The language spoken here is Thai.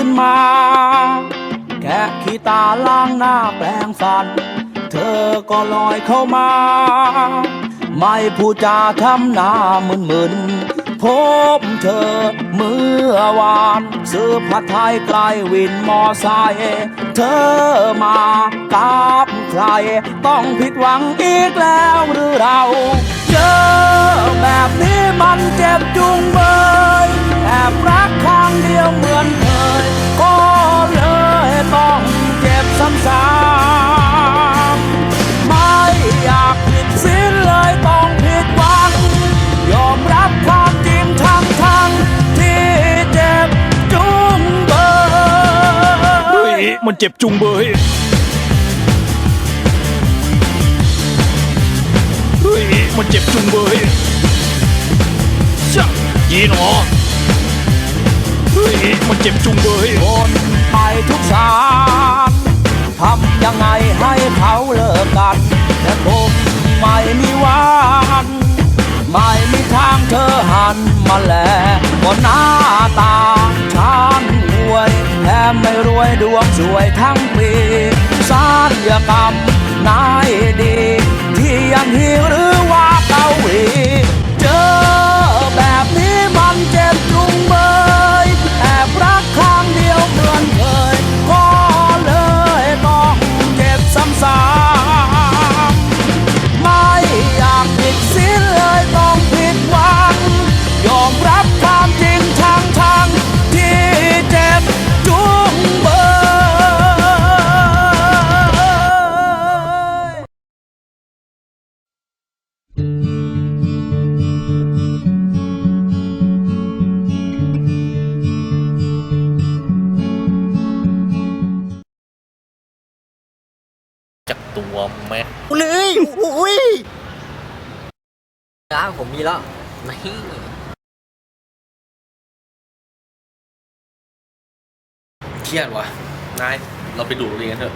ขึ้นมาแค่ขี้ตาล้างหน้าแปลงฟัน เธอก็ลอยเข้ามา ไม่พูดจาทำหน้ามึนๆพบเธอเมื่อวานซื้อผัดไทยไกลวินมอไซค์เธอมากับใคร ต้องผิดหวังอีกแล้วหรือเรา เจอแบบนี้มันเจ็บจุง มันเจ็บจุงเบยเฮ้ยมันเจ็บจุงเบยชะยีหนอเฮ้ยมันเจ็บจุงเบยโอนไปทุกสารทำยังไงให้เขาเลิกกันแต่ผมไม่มีวันไม่มีทางเธอหันมาแลก็หน้าตา วงสวยทั้งปีสารยกรรมนายดี ที่ยังหิว จากตัวแม่เลยอุ้ยร้านผมมีแล้วนี่เครียดวะนายเราไปดูดเรียนเถอะ